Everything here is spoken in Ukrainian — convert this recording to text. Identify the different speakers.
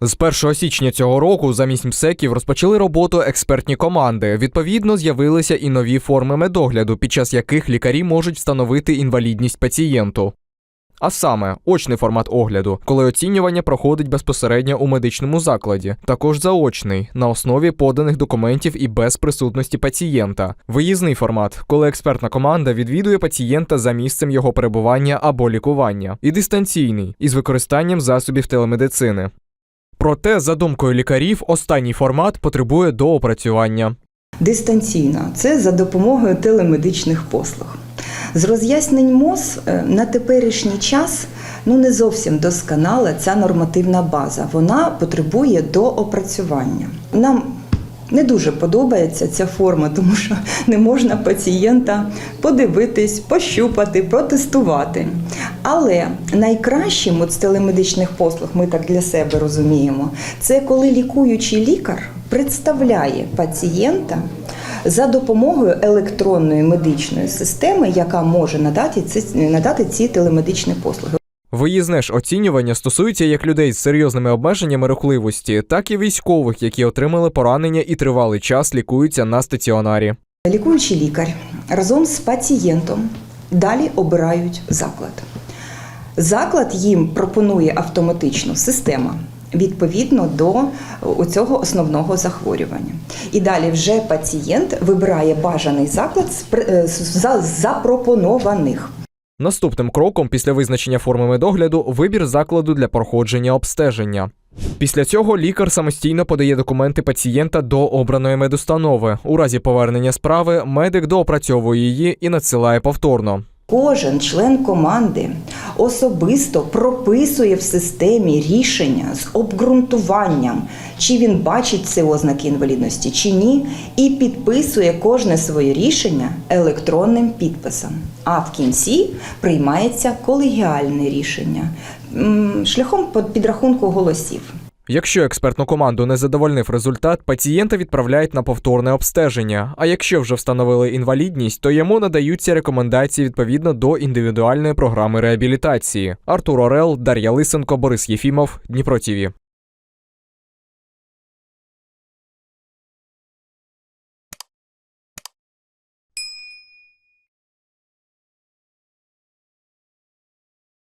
Speaker 1: З 1 січня цього року замість МСЕКів розпочали роботу експертні команди. Відповідно, з'явилися і нові форми медогляду, під час яких лікарі можуть встановити інвалідність пацієнту. А саме очний формат огляду, коли оцінювання проходить безпосередньо у медичному закладі, також заочний на основі поданих документів і без присутності пацієнта. Виїзний формат, коли експертна команда відвідує пацієнта за місцем його перебування або лікування, і дистанційний із використанням засобів телемедицини. Проте, за думкою лікарів, останній формат потребує доопрацювання.
Speaker 2: Дистанційно це за допомогою телемедичних послуг. З роз'яснень МОЗ е, на теперішній час ну не зовсім досконала ця нормативна база. Вона потребує доопрацювання. Нам не дуже подобається ця форма, тому що не можна пацієнта подивитись, пощупати, протестувати. Але найкращим от з телемедичних послуг, ми так для себе розуміємо, це коли лікуючий лікар представляє пацієнта за допомогою електронної медичної системи, яка може надати ці, надати ці телемедичні послуги.
Speaker 1: Виїзне ж оцінювання стосується як людей з серйозними обмеженнями рухливості, так і військових, які отримали поранення і тривалий час лікуються на стаціонарі.
Speaker 2: Лікуючий лікар разом з пацієнтом далі обирають заклад. Заклад їм пропонує автоматичну систему відповідно до цього основного захворювання. І далі вже пацієнт вибирає бажаний заклад з е, запропонованих.
Speaker 1: Наступним кроком після визначення форми медогляду вибір закладу для проходження обстеження. Після цього лікар самостійно подає документи пацієнта до обраної медустанови. У разі повернення справи медик доопрацьовує її і надсилає повторно.
Speaker 2: Кожен член команди особисто прописує в системі рішення з обґрунтуванням, чи він бачить ці ознаки інвалідності, чи ні, і підписує кожне своє рішення електронним підписом. А в кінці приймається колегіальне рішення шляхом підрахунку голосів.
Speaker 1: Якщо експертну команду не задовольнив результат, пацієнта відправляють на повторне обстеження. А якщо вже встановили інвалідність, то йому надаються рекомендації відповідно до індивідуальної програми реабілітації. Артур Орел, Дар'я Лисенко, Борис Єфімов, Дніпро ТІВІ.